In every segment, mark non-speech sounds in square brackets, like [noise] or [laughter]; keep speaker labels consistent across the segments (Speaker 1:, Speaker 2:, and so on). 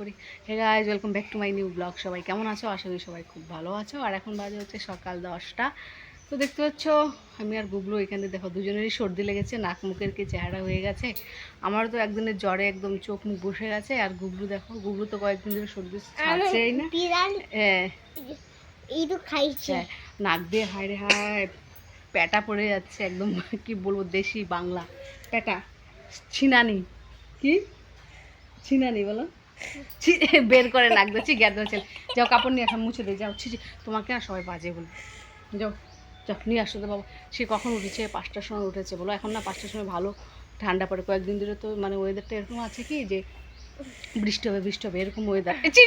Speaker 1: করি। Hey guys welcome back to my new blog সবাই কেমন আছো? আশা করি সবাই খুব ভালো আছো। আর এখন বাজে হচ্ছে সকাল দশটা। তো দেখতে পাচ্ছ আমি আর গুবলু এখানে দেখো দুজনেরই সর্দি লেগেছে নাক মুখের কি চেহারা হয়ে গেছে। আমারও তো একদিনের জ্বরে একদম চোখ মুখ বসে গেছে। আর গুবলু দেখো গুবলু তো কয়েকদিন ধরে সর্দি ছাড়ছেই না। হ্যাঁ। হ্যাঁ, নাক দিয়ে হায় রে হায় প্যাটা পড়ে যাচ্ছে একদম কি বলব দেশি বাংলা। প্যাটা ছিনানি। কি? ছিনানি বলো। বের করে লাগবে দিচ্ছি গ্যাদ ছেলে। যাও কাপড় নিয়ে আসা মুছে দিয়ে যাও। ছি ছি, তোমাকে আর সবাই বাজে বলে। যাও যাও নিয়ে আসো তো বাবা। সে কখন উঠেছে? পাঁচটার সময় উঠেছে বলো। এখন না পাঁচটার সময় ভালো ঠান্ডা পড়ে। কয়েকদিন ধরে তো মানে ওয়েদারটা এরকম আছে কি যে বৃষ্টি হবে বৃষ্টি হবে এরকম ওয়েদার জি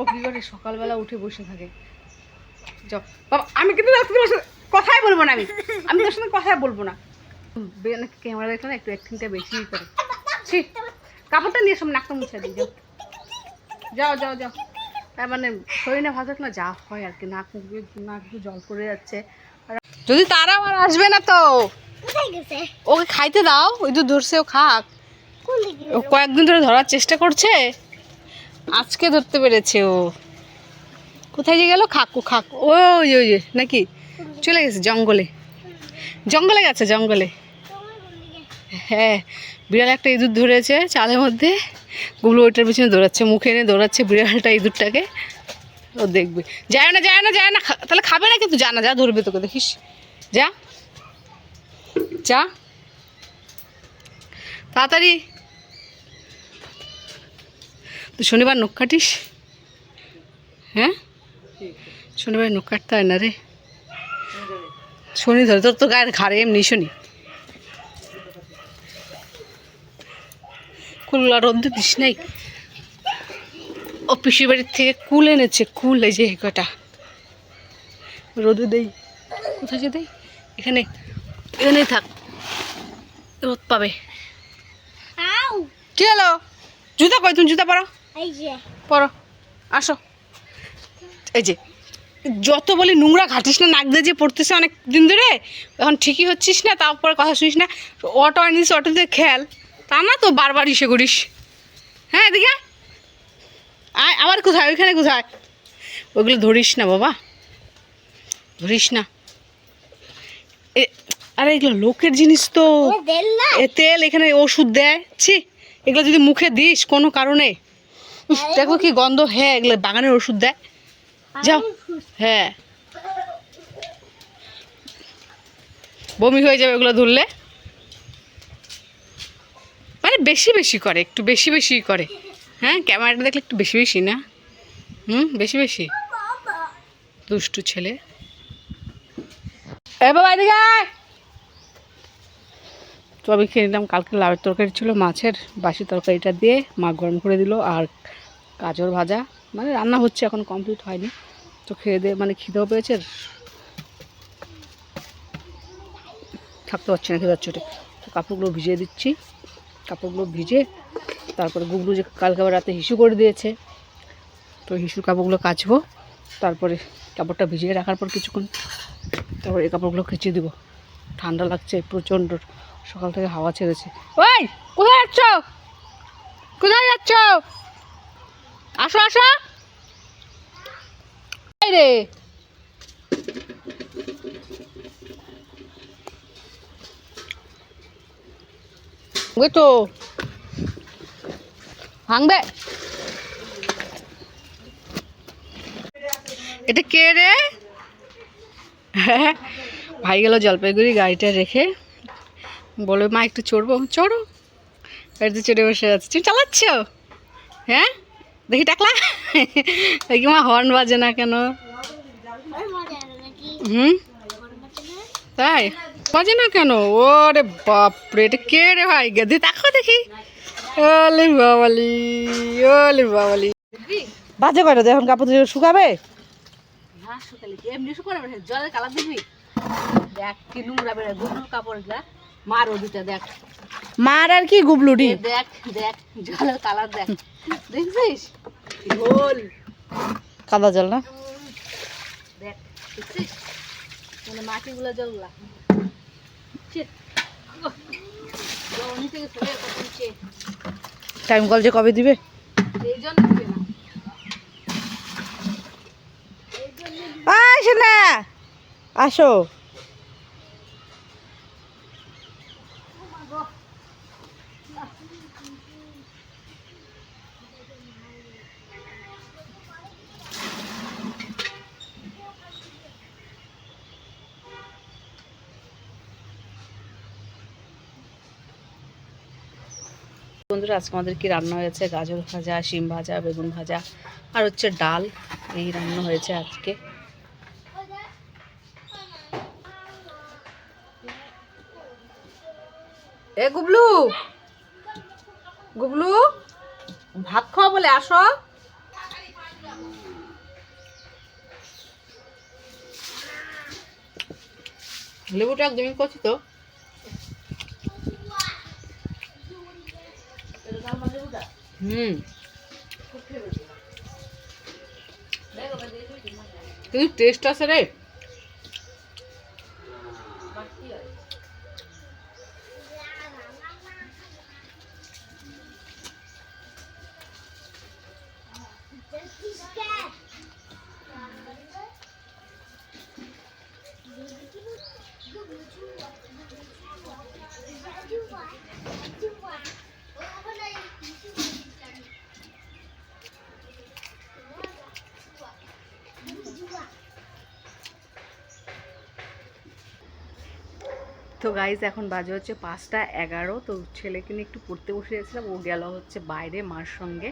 Speaker 1: ও কী করে? সকালবেলা উঠে বসে থাকে। যাও বাবা আমি কিন্তু কথাই বলব না আমি। আমি তোর সঙ্গে কথাই বলব না। ক্যামেরা দেখলে একটু অ্যাক্টিংটা বেশিই করে। ছি কাপড়টা নিয়ে সব নাকটা মুছে দিই যাও। যাও যাও তার মানে শরীরে ভালো থাকলে যা হয় আর কি নাক মুখ নাক জল পড়ে যাচ্ছে। যদি তারা আবার আসবে না তো? ওকে খাইতে দাও ওই তো ধরছে ও খাক। ও কয়েকদিন ধরে ধরার চেষ্টা করছে। আজকে ধরতে পেরেছে ও। কোথায় যে গেল? খাকু খাক। ওই ওই নাকি? চলে গেছে জঙ্গলে। জঙ্গলে গেছে জঙ্গলে। হ্যাঁ বিড়াল একটা ইঁদুর ধরেছে চালের মধ্যে। গুলো ওইটার পিছনে দৌড়াচ্ছে, মুখে এনে দৌড়াচ্ছে বিড়ালটা ইঁদুরটাকে। ও দেখবে। যায় না যায় না যায় না তাহলে খাবে না কিন্তু যা না, যা ধরবে তোকে, দেখিস। যা। যা। তাড়াতাড়ি। তুই শনিবার নখ কাটিস? হ্যাঁ? শনিবার নখ কাটতে হয় না রে। শনি ধরে, তোর তো গায়ের ঘাড়ে এমনি শনি। কুল্লা রোদ্দু দিস নাই। ও পিসির বাড়ির থেকে কুল এনেছে কুল এই যে কটা রোদে দেই। কোথায় দেই? এখানে। এখানেই থাক। রোদ পাবে। কি হলো? জুতা কই? তুমি জুতা পরো? পরো। আসো। এই যে। যত বলি নোংরা ঘাটিস না নাক দিয়ে যে পড়তেছে অনেক দিন ধরে এখন ঠিকই হচ্ছিস না তারপরে কথা শুনিস না। অটো আনিস অটোতে খেয়াল তা না তো বারবার ইসে করিস। হ্যাঁ এদিকে আয়। আবার কোথায়? ওইখানে কোথায়? ওগুলো ধরিস না বাবা। ধরিস না। এ আরে এগুলো লোকের জিনিস তো। এ তেল এখানে ওষুধ দেয়। ছি এগুলো যদি মুখে দিস কোনো কারণে। দেখো কি গন্ধ। হ্যাঁ এগুলো বাগানের ওষুধ দেয়। যাও। হ্যাঁ। বমি হয়ে যাবে ওগুলো ধরলে। মানে বেশি বেশি করে, একটু বেশি বেশি করে। হ্যাঁ ক্যামেরাটা দেখলে একটু বেশি বেশি না? হুম, বেশি বেশি? দুষ্টু ছেলে। এ বাবা, এদিকে। তো আমি খেয়ে নিলাম, কালকে লাউয়ের তরকারি ছিল মাছের, বাসি তরকারিটা দিয়ে মা গরম করে দিল আর গাজর ভাজা। মানে রান্না হচ্ছে, এখন কমপ্লিট হয়নি। তো খেয়ে দিয়ে মানে খিদেও পেয়েছে। থাকতে পারছি না চোটে তো কাপড়গুলো ভিজিয়ে দিচ্ছি। কাপড়গুলো ভিজে তারপরে গুগলু যে কালকে আবার রাতে হিসু করে দিয়েছে, তো হিসুর কাপড়গুলো কাচবো, তারপরে কাপড়টা ভিজিয়ে রাখার পর কিছুক্ষণ তারপরে এই কাপড়গুলো খেঁচিয়ে দিব। ঠান্ডা লাগছে, প্রচণ্ড, সকাল থেকে হাওয়া ছেড়েছে। ওই, কোথায় যাচ্ছ? কোথায় যাচ্ছ? আসো আসো। রে। ওই তো ভাঙবে। এটা কে রে? [laughs] ভাই গেল জলপাইগুড়ি গাড়িটা রেখে। বলে মা একটু চড়বো। চড়ো। গাড়িতে চড়ে বসে আছে। তুমি চালাচ্ছ? হ্যাঁ? দেখি টাকলা। [laughs] দেখি মা হর্ন বাজে না কেন? হুম? তাই? বাজে না কেন? ওরে বাপরে এটা কে রে ভাই? গেদি দেখো দেখি। ওলে বাবালি ওলে বাবালি। বাজে কয়টা এখন? কাপড় দিয়ে শুকাবে? হ্যাঁ শুকালে কি? এমনি শুকাবে জলের কালার দেখবি দেখ কি নোংরা বেড়ে গুবলুর কাপড়গুলা মার ওদিটা দেখ।
Speaker 2: মার আর কি গুবলুডি
Speaker 1: দেখ দেখ জলের কালার দেখ। দেখছিস? গোল।
Speaker 2: কাদা জল না?
Speaker 1: দেখ দেখছিস? মানে মাটিগুলো জলগুলা ছি, ওহ, জল নিচে গেছে রে, কত নিচে। টাইম কল যে কবে দিবে? আসো আসো। বন্ধুরা, আজকে আমাদের কি রান্না হয়েছে গাজর ভাজা, শিম ভাজা, বেগুন ভাজা, আর হচ্ছে ডাল। এই রান্না হয়েছে আজকে।
Speaker 3: এ গুবলু! গুবলু! ভাত খাওয়া বলে, আসো।
Speaker 1: লেবুটা একদমই করছি তো। হুম। কিন্তু টেস্ট আছে রে। গাইজ এখন বাজে হচ্ছে পাঁচটা এগারো, তো ছেলেকে নিয়ে একটু পড়তে বসে গেছিলাম ও গেল হচ্ছে বাইরে মার সঙ্গে।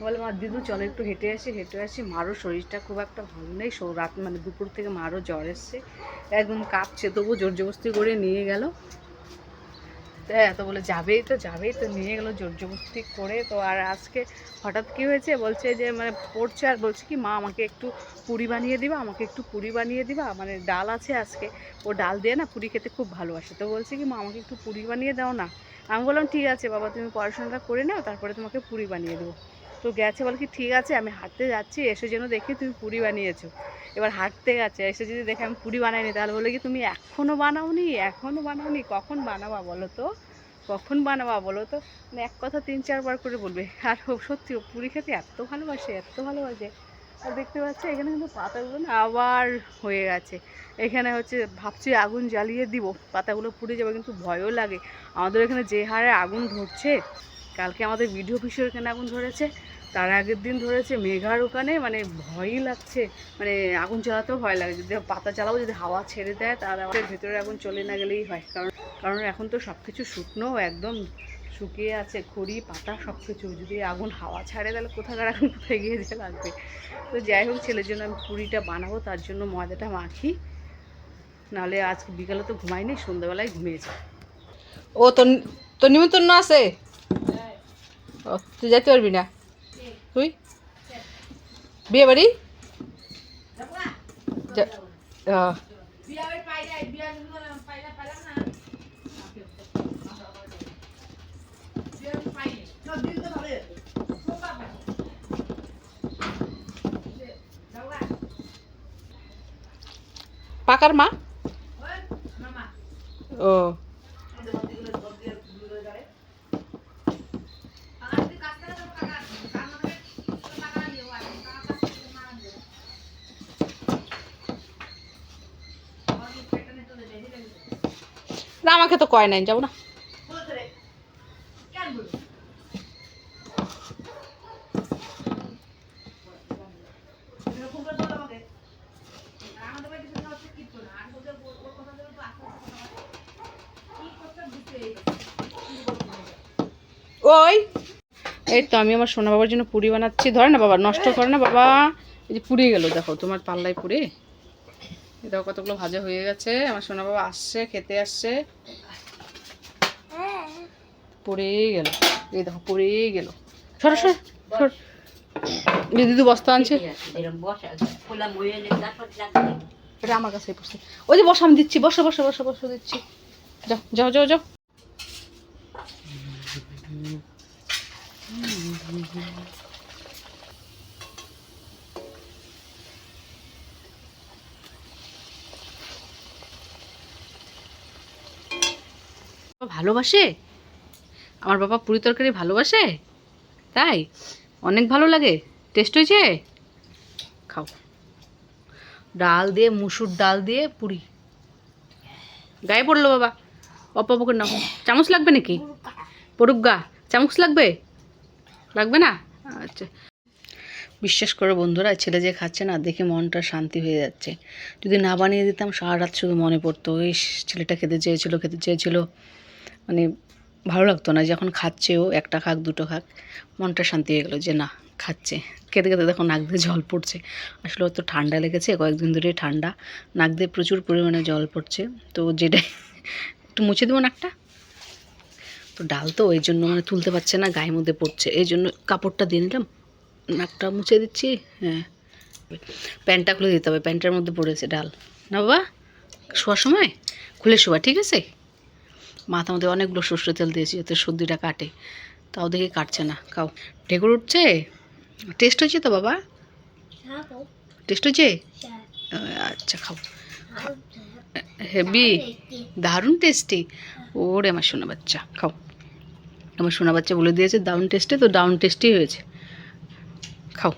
Speaker 1: বলে, মা, দিদু, চলো একটু হেঁটে আসি হেঁটে আসি। মারও শরীরটা খুব একটা ভালো নেই। রাত মানে দুপুর থেকে মারও জ্বর এসছে। একদম কাঁপছে তবু জোর জবস্তি করে নিয়ে গেল। তো এত বলে যাবেই তো যাবেই তো, নিয়ে গেলো জোর জবরদস্তি করে। তো আর আজকে হঠাৎ কি হয়েছে? বলছে যে মানে পড়ছে আর বলছে কি, মা, আমাকে একটু পুরি বানিয়ে দিবা, আমাকে একটু পুরি বানিয়ে দিবা মানে ডাল আছে আজকে। ও ডাল দিয়ে না পুরি খেতে খুব ভালোবাসে। তো বলছে কি, মা, আমাকে একটু পুরি বানিয়ে দাও না। আমি বললাম, ঠিক আছে বাবা, তুমি পড়াশোনাটা করে নাও, তারপরে তোমাকে পুরি বানিয়ে দেবো। তো গেছে, বলে কি ঠিক আছে, আমি হাঁটতে যাচ্ছি, এসে যেন দেখি তুমি পুরি বানিয়েছো। এবার হাঁটতে গেছে, এসে যদি দেখে আমি পুরি বানাইনি, তাহলে বলে কি তুমি এখনও বানাওনি? এখনও বানাওনি? কখন বানাবা বলো তো? কখন বানাবা বলো তো? মানে এক কথা তিন চারবার করে বলবে। আর ও সত্যি পুরি খেতে এত ভালোবাসে এত ভালোবাসে। আর দেখতে পাচ্ছি, এখানে কিন্তু পাতাগুলো না আবার হয়ে গেছে। এখানে হচ্ছে ভাবছি আগুন জ্বালিয়ে দিব, পাতাগুলো পুড়ে যাবে, কিন্তু ভয়ও লাগে। আমাদের এখানে যে হারে আগুন ধরছে, কালকে আমাদের ভিডিও অফিসের এখানে আগুন ধরেছে। তার আগের দিন ধরেছে মেঘার ওখানে মানে ভয়ই লাগছে মানে আগুন জ্বালাতেও ভয় লাগে। যদি পাতা জ্বালাবো যদি হাওয়া ছেড়ে দেয় তাহলে আমাদের ভেতরে আগুন চলে না গেলেই হয়। কারণ কারণ এখন তো সব কিছু শুকনো একদম শুকিয়ে আছে খড়ি পাতা সব কিছু যদি আগুন হাওয়া ছাড়ে তাহলে কোথাকার আগুন কোথায় গিয়ে যে লাগবে? তো যাই হোক ছেলের জন্য আমি পুরিটা বানাবো তার জন্য ময়দাটা মাখি। নাহলে আজকে বিকালে তো ঘুমাইনি সন্ধ্যাবেলায় ঘুমিয়েছে। ও তোর তোর নিমন্ত্রণ আছে? ও তুই যেতে পারবি না? তুই বিয়ে বাড়ি যা- আহ, পাকার মা ও আমাকে তো কয় নাই যাব না। ওই, এই তো আমি আমার সোনা বাবার জন্য পুরি বানাচ্ছি। ধরে না বাবা, নষ্ট করে না বাবা। এই যে পুড়িয়ে গেল, দেখো, তোমার পাল্লায় পুড়ে। দেখো কতগুলো ভাজা হয়ে গেছে। আমার সোনা বাবা আসছে, খেতে আসছে। পড়েই গেল। এই দেখো পড়েই গেল। সর সর সর। বস্তা আনছে। এটা আমার কাছে পড়ছে। ওই যে বসা আমি দিচ্ছি, বসো বসো বসো বসো দিচ্ছি। যাও যাও যাও যাও। ভালোবাসে? আমার বাবা পুরি তরকারি ভালোবাসে? তাই? অনেক ভালো লাগে। টেস্ট হয়েছে? খাও। ডাল দিয়ে, মুসুর ডাল দিয়ে পুরি। গায়ে পড়ল বাবা। অপা করে নাও। চামচ লাগবে নাকি? পড়ুক গা। চামচ লাগবে? লাগবে না? আচ্ছা। বিশ্বাস করো বন্ধুরা, ছেলে যে খাচ্ছে না, দেখে মনটা শান্তি হয়ে যাচ্ছে। যদি না বানিয়ে দিতাম, সারা রাত শুধু মনে পড়তো। এই ছেলেটা খেতে চেয়েছিল খেতে চেয়েছিল। মানে ভালো লাগতো না যখন খাচ্ছে ও, একটা খাক, দুটো খাক। মনটা শান্তি হয়ে গেলো যে না, খাচ্ছে। খেতে খেতে দেখো নাক দিয়ে জল পড়ছে। আসলে তো ঠান্ডা লেগেছে, কয়েকদিন ধরে ঠান্ডা। নাক দিয়ে প্রচুর পরিমাণে জল পড়ছে। তো যেটাই একটু মুছে দেবো নাকটা? তো ডাল তো ওই জন্য মানে তুলতে পারছে না, গায়ের মধ্যে পড়ছে। এই জন্য কাপড়টা দিয়ে নিলাম। নাকটা মুছে দিচ্ছি হ্যাঁ। প্যান্টটা খুলে দিতে হবে, প্যান্টের মধ্যে পড়েছে ডাল। না বাবা, শোয়ার সময়? খুলে শোয়া, ঠিক আছে? মাথা মধ্যে অনেকগুলো সর্ষে তেল দিয়েছি যাতে সর্দিটা কাটে। তাও দেখে কাটছে না খাও। ঢেকুর উঠছে? টেস্ট হয়েছে তো বাবা?
Speaker 4: হ্যাঁ
Speaker 1: টেস্ট হয়েছে?
Speaker 4: হ্যাঁ।
Speaker 1: আচ্ছা খাও। হেভি দারুণ টেস্টি? ওরে আমার সোনা বাচ্চা খাও। আমার সোনা বাচ্চা বলে দিয়েছে দারুণ টেস্টে তো দারুণ টেস্টি হয়েছে। খাও।